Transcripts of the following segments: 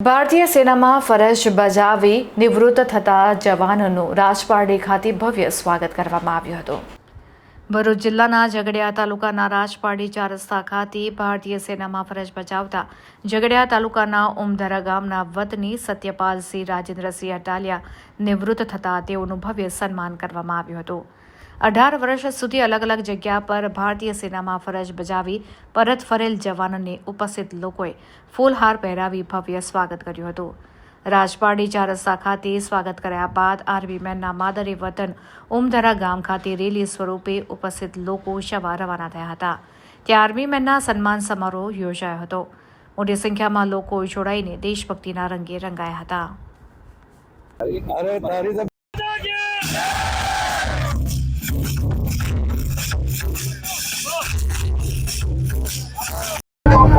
ભારતીય સેનામાં ફરજ બજાવી નિવૃત્ત થતા જવાનોનું રાજપારડી ખાતે ભવ્ય સ્વાગત કરવામાં આવ્યું હતું. ભરૂચ જિલ્લાના ઝઘડિયા તાલુકાના રાજપારડી ચાર રસ્તા ખાતે ભારતીય સેનામાં ફરજ બજાવતા ઝઘડિયા તાલુકાના ઉમધરા ગામના વતની સત્યપાલસિંહ રાજેન્દ્રસિંહ અટાલિયા નિવૃત્ત થતા તેઓનું ભવ્ય સન્માન કરવામાં આવ્યું હતું. અઢાર વર્ષ સુધી અલગ અલગ જગ્યા પર ભારતીય સેનામાં ફરજ બજાવી પરત ફરેલ જવાનોને ઉપસ્થિત લોકોએ ફૂલહાર પહેરાવી ભવ્ય સ્વાગત કર્યું હતું. રાજપાડી ચાર ખાતે સ્વાગત કર્યા બાદ આર્મી મેનના માદરે વતન ઉમધરા ગામ ખાતે રેલી સ્વરૂપે ઉપસ્થિત લોકો શવા રવાના થયા હતા. ત્યાં આર્મી મેનના સન્માન સમારોહ યોજાયો હતો. મોટી સંખ્યામાં લોકો જોડાઈને દેશભક્તિના રંગે રંગાયા હતા.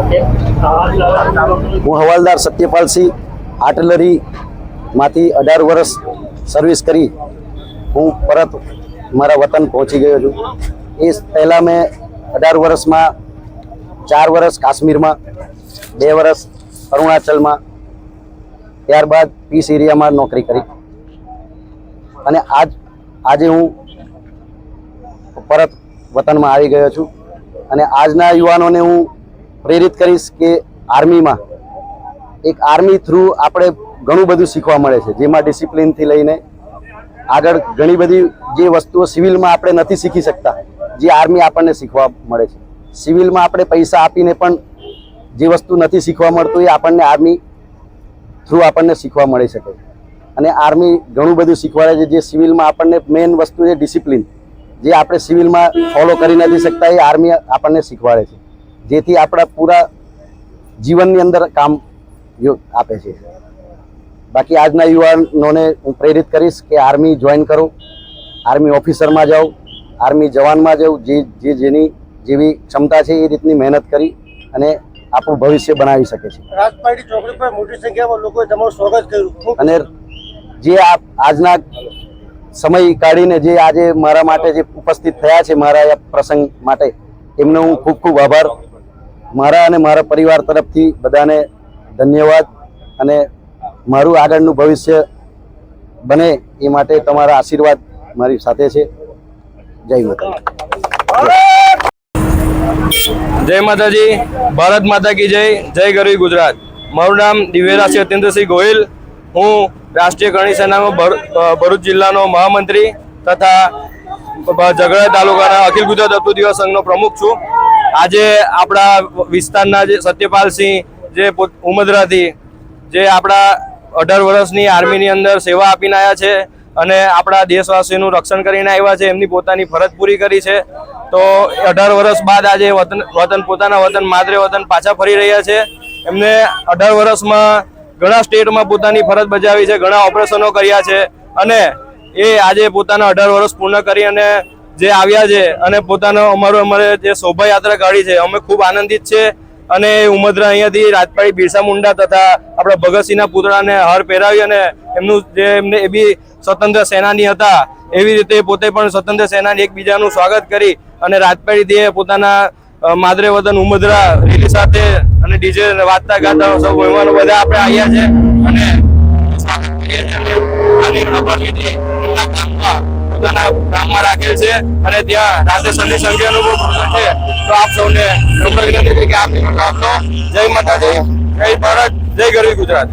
હું હવાલદાર સત્યપાલસિંહ આટલરીમાંથી અઢાર વર્ષ સર્વિસ કરી હું પરત મારા વતન પહોંચી ગયો છું. એ પહેલાં મેં અઢાર વર્ષમાં, ચાર વર્ષ કાશ્મીરમાં, બે વર્ષ અરુણાચલમાં, ત્યારબાદ પીસ એરિયામાં નોકરી કરી. અને આજ, આજે હું પરત વતનમાં આવી ગયો છું. અને આજના યુવાનોને હું પ્રેરિત કરીશ કે આર્મીમાં એક આર્મી થ્રુ આપણે ઘણું બધું શીખવા મળે છે, જેમાં ડિસિપ્લિનથી લઈને આગળ ઘણી બધી જે વસ્તુઓ સિવિલમાં આપણે નથી શીખી શકતા, જે આર્મી આપણને શીખવા મળે છે. સિવિલમાં આપણે પૈસા આપીને પણ જે વસ્તુ નથી શીખવા મળતું એ આપણને આર્મી થ્રુ આપણને શીખવા મળી શકે. અને આર્મી ઘણું બધું શીખવાડે છે, જે સિવિલમાં આપણને મેઇન વસ્તુ છે ડિસિપ્લિન, જે આપણે સિવિલમાં ફોલો કરી નથી શકતા એ આર્મી આપણને શીખવાડે છે. જેથી આપણા પૂરા જીવનની અંદર કામ આપે છે. બાકી આજના યુવાનોને હું પ્રેરિત કરીશ કે આર્મી જોઈન કરો આર્મી ઓફિસરમાં જાઓ આર્મી જવાનમાં જાઓ જે જે જેની જેવી ક્ષમતા છે એ રીતની મહેનત કરી અને આપણું ભવિષ્ય બનાવી શકે છે. રાજપાટી ચોકડી પર મોટી સંખ્યામાં લોકોએ તમારું સ્વાગત કર્યું. અને જે આપ આજના સમય કાઢીને જે આજે મારા માટે જે ઉપસ્થિત થયા છે મારા આ પ્રસંગ માટે એમનો હું ખૂબ ખૂબ આભાર. મારા અને મારા પરિવાર તરફથી બધાને ધન્યવાદ અને મારું આગળનું ભવિષ્ય બને એ માટે તમારા આશીર્વાદ મારી સાથે છે. જય માતા જય માતાજી. ભારત માતા કી જય. જય ગરવી ગુજરાત. મારું નામ દિવ્યરાજ સત્યેન્દ્રસિંહ ગોહિલ. હું રાષ્ટ્રીય કરણી ભરૂ- ભરૂચ જિલ્લાનો મહામંત્રી તથા ઝઘડા તાલુકાના અખિલ ગુજરાત અપતુ દિવસ સંઘનો પ્રમુખ છું. આજે આપણા વિસ્તારના જે સત્યપાલસિંહ, જે ઉમદરાથી, જે આપણા અઢાર વર્ષની આર્મીની અંદર સેવા આપીને આવ્યા છે અને આપણા દેશવાસીઓનું રક્ષણ કરીને આવ્યા છે, એમની પોતાની ફરજ પૂરી કરી છે. તો અઢાર વર્ષ બાદ આજે વતન વતન, પોતાના વતન, માદરે વતન પાછા ફરી રહ્યા છે. એમને અઢાર વર્ષમાં ઘણા સ્ટેટમાં પોતાની ફરજ બજાવી છે, ઘણા ઓપરેશનો કર્યા છે અને એ આજે પોતાના અઢાર વર્ષ પૂર્ણ કરી અને જે આવ્યા છે અને પોતાનો અમારો અમારે જે શોભાયાત્રા કાઢી છે, અમે ખૂબ આનંદિત છે અને ઉમદરા અહીંયાથી રાજપાડી બિરસા મુંડા તથા આપણા ભગતસિંહના પુતળાને હાર પહેરાવી અને એમનું જે એમને એ બી સ્વતંત્ર સેનાની હતા, એવી રીતે પોતે પણ સ્વતંત્ર સેનાની એકબીજાનું સ્વાગત કરી અને રાજપાડીથી પોતાના માદરે વતન ઉમદરા રેલી સાથે અને ડીજે વાજતા ગાતા સૌ મહેમાનો બધા આપણે આવ્યા છે અને સ્વાગત કરીએ છીએ. પોતાના કામમાં રાખેલ છે અને ત્યાં રાતે સંદેશ સંખ્યાનો અનુભવ છે. તો આપ સૌને નમ્ર વિનંતી છે કે આપ નિમંત્રણ જય માતાજી. જય ભારત, જય ગરવી ગુજરાત.